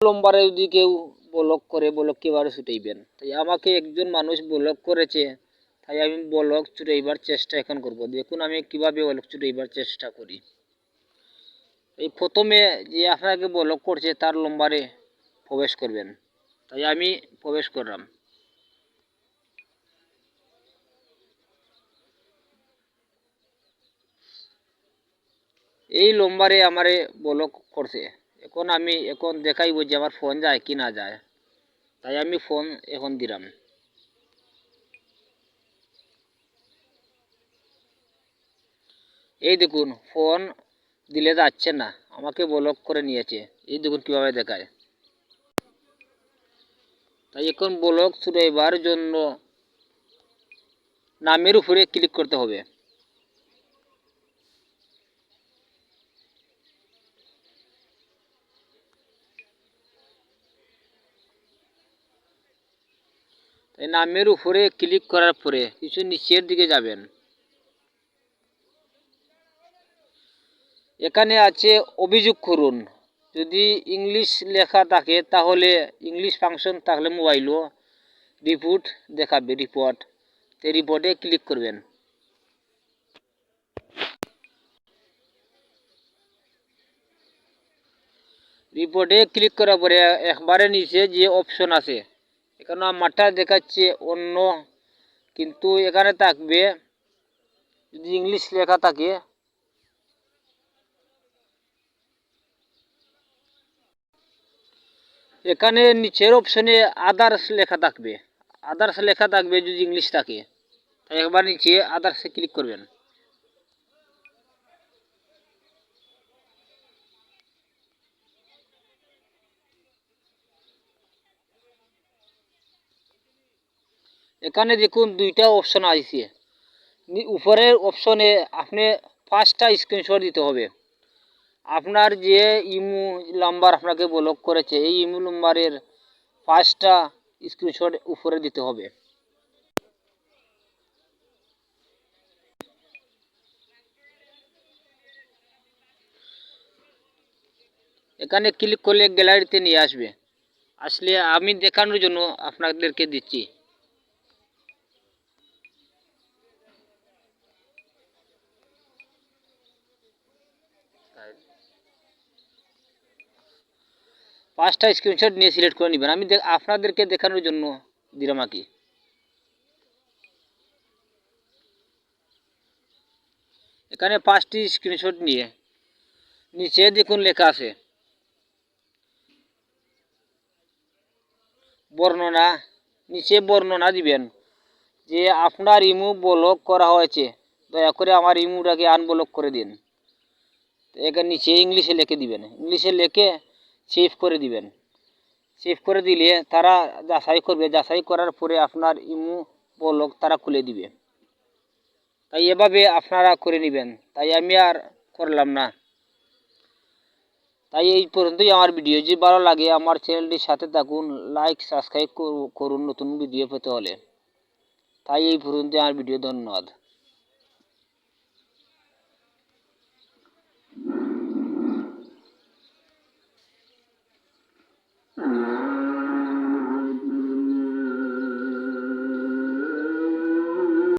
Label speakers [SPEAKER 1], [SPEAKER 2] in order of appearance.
[SPEAKER 1] নম্বরে যদি কেউ ব্লক করে, ব্লক কীভাবে ছুটাইবেন? তাই আমাকে একজন মানুষ ব্লক করেছে, তাই আমি ব্লক ছুটাইবার চেষ্টা এখন করব। দেখুন আমি কীভাবে ব্লক ছুটাইবার চেষ্টা করি। এই প্রথমে যে আপনাকে ব্লক করছে, তার লম্বারে প্রবেশ করবেন। তাই আমি প্রবেশ করলাম। এই লম্বারে আমারে ব্লক করছে। এখন আমি এখন দেখাইব যে আমার ফোন যায় কি না যায়। তাই আমি ফোন এখন দিলাম। এই দেখুন ফোন দিলে যাচ্ছে না, আমাকে ব্লক করে নিয়েছে। এই দেখুন কীভাবে দেখায়। তাই এখন ব্লক ছুটাইবার জন্য নামের উপরে ক্লিক করতে হবে। এই নামের উপরে ক্লিক করার পরে কিছু নিচের দিকে যাবেন। এখানে আছে অভিযোগ করুন। যদি ইংলিশ লেখা থাকে তাহলে ইংলিশ ফাংশন থাকলে মোবাইলও রিপোর্ট দেখাবে রিপোর্ট তো রিপোর্টে ক্লিক করবেন। রিপোর্টে ক্লিক করার পরে একবারে নিচে যে অপশন আছে এখানে আমারটা দেখাচ্ছে অন্য, কিন্তু এখানে থাকবে, যদি ইংলিশ লেখা থাকে। এখানে নিচের অপশনে আদার্স লেখা থাকবে। আদার্স লেখা থাকবে যদি ইংলিশ থাকে। একবার নিচে আদার্সে ক্লিক করবেন। এখানে দেখুন দুইটা অপশন আসছে। উপরের অপশনে আপনি পাঁচটা স্ক্রিনশট দিতে হবে। আপনার যে ইমু নাম্বার আপনাকে ব্লক করেছে, এই ইমু নাম্বারের পাঁচটা স্ক্রিনশট উপরে দিতে হবে। এখানে ক্লিক করলে গ্যালারিতে নিয়ে আসবে। আসলে আমি দেখানোর জন্য আপনাদেরকে দিচ্ছি। পাঁচটা স্ক্রিনশট নিয়ে সিলেক্ট করে নেবেন। আমি আপনাদেরকে দেখানোর জন্য দিলাম আর কি। এখানে পাঁচটি স্ক্রিনশট নিয়ে। নিচে দেখুন লেখা আছে। বর্ণনা। নিচে বর্ণনা দিবেন যে আপনার ইমু ব্লক করা হয়েছে। দয়া করে আমার ইমুটাকে আনব্লক করে দিন। এখানে নিচে ইংলিশে লিখে দিবেন। ইংলিশে লিখে সেভ করে দিবেন। সেভ করে দিলে তারা যাচাই করবে। যাচাই করার পরে আপনার ইমু ব্লক তারা খুলে দিবে। তাই এভাবে আপনারা করে নেবেন। তাই আমি আর করলাম না। তাই এই পর্যন্তই আমার ভিডিও। যদি ভালো লাগে আমার চ্যানেলটির সাথে থাকুন লাইক সাবস্ক্রাইব করুন, নতুন ভিডিও পেতে হলে। তাই এই পর্যন্ত আমার ভিডিও। ধন্যবাদ। Mm-hmm.